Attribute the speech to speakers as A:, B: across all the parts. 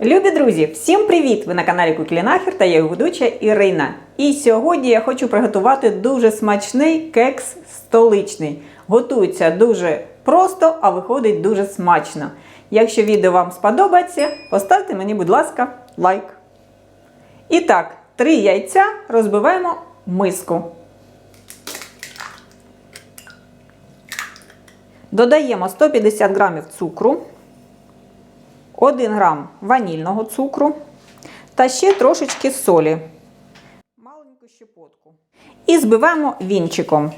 A: Любі друзі, всім привіт! Ви на каналі Кукілінахер та я його ведуча Ірина. І сьогодні я хочу приготувати дуже смачний кекс столичний. Готується дуже просто, а виходить дуже смачно. Якщо відео вам сподобається, поставте мені, будь ласка, лайк. І так, три яйця розбиваємо в миску. Додаємо 150 грамів цукру. 1 грам ванільного цукру та ще трошечки солі. Маленьку щепотку. І збиваємо вінчиком.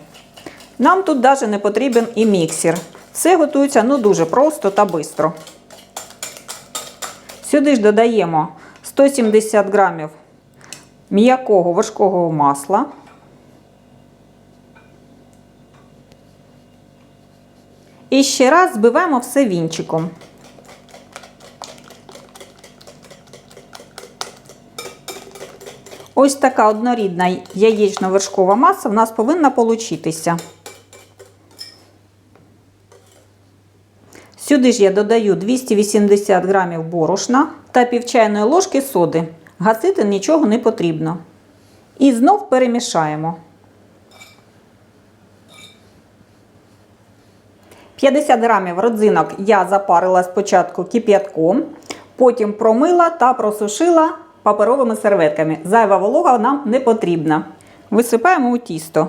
A: Нам тут навіть не потрібен і міксер. Все готується ну, дуже просто та швидко. Сюди ж додаємо 170 грамів м'якого вершкового масла. І ще раз збиваємо все вінчиком. Ось така однорідна яєчно-вершкова маса в нас повинна получитися. Сюди ж я додаю 280 грамів борошна та пів чайної ложки соди. Гасити нічого не потрібно. І знов перемішаємо. 50 грамів родзинок я запарила спочатку кип'ятком, потім промила та просушила паперовими серветками. Зайва волога нам не потрібна. Висипаємо у тісто.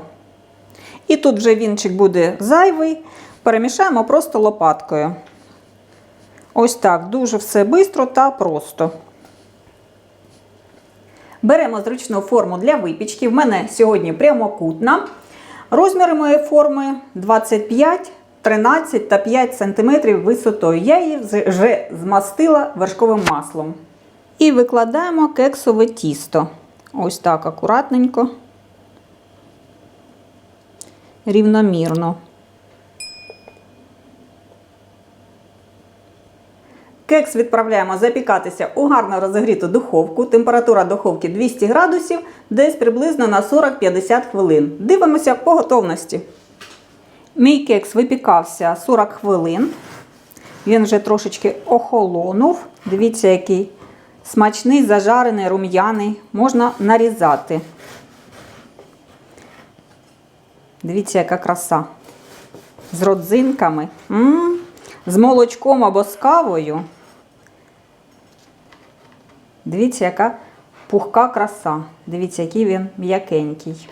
A: І тут вже вінчик буде зайвий, перемішаємо просто лопаткою. Ось так, дуже все швидко та просто. Беремо зручну форму для випічки. В мене сьогодні прямокутна. Розміри моєї форми 25, 13 та 5 см висотою. Я її вже змастила вершковим маслом. І викладаємо кексове тісто. Ось так акуратненько, рівномірно. Кекс відправляємо запікатися у гарно розігріту духовку. Температура духовки 200 градусів, десь приблизно на 40-50 хвилин. Дивимося по готовності. Мій кекс випікався 40 хвилин. Він вже трошечки охолонув. Дивіться, який смачний, зажарений, рум'яний. Можна нарізати. Дивіться, яка краса. З родзинками. М-м-м. З молочком або з кавою. Дивіться, яка пухка краса. Дивіться, який він м'якенький.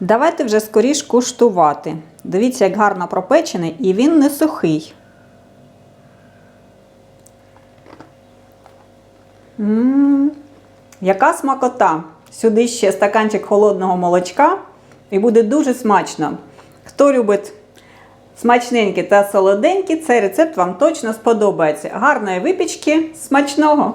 A: Давайте вже скоріш куштувати. Дивіться, як гарно пропечений, і він не сухий. М-м-м, яка смакота! Сюди ще стаканчик холодного молочка, і буде дуже смачно. Хто любить смачненькі та солоденькі, цей рецепт вам точно сподобається. Гарної випічки, смачного!